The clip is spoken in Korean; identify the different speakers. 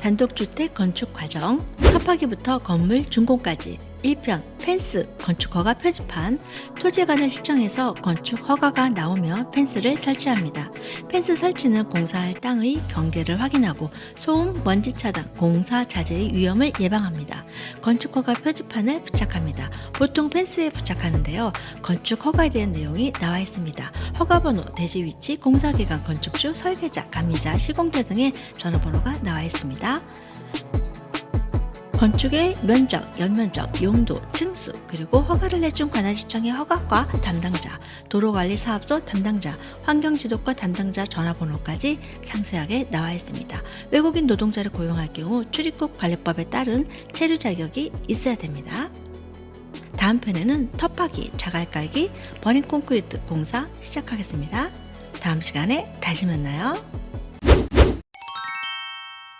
Speaker 1: 단독주택 건축 과정, 섭하기부터 건물 준공까지 1편 펜스 건축 허가 표지판 토지 관을 시청해서 건축 허가가 나오면 펜스를 설치합니다. 펜스 설치는 공사할 땅의 경계를 확인하고 소음, 먼지 차단, 공사 자재의 위험을 예방합니다. 건축 허가 표지판을 부착합니다. 보통 펜스에 부착하는데요. 건축 허가에 대한 내용이 나와 있습니다. 허가 번호, 대지 위치, 공사 기간, 건축주, 설계자, 감리자, 시공자 등의 전화번호가 나와 있습니다. 건축의 면적, 연면적, 용도, 층수, 그리고 허가를 내준 관할시청의 허가과 담당자, 도로관리사업소 담당자, 환경지도과 담당자 전화번호까지 상세하게 나와 있습니다. 외국인 노동자를 고용할 경우 출입국 관리법에 따른 체류 자격이 있어야 됩니다. 다음 편에는 텃파기, 자갈 깔기, 버닝 콘크리트 공사 시작하겠습니다. 다음 시간에 다시 만나요.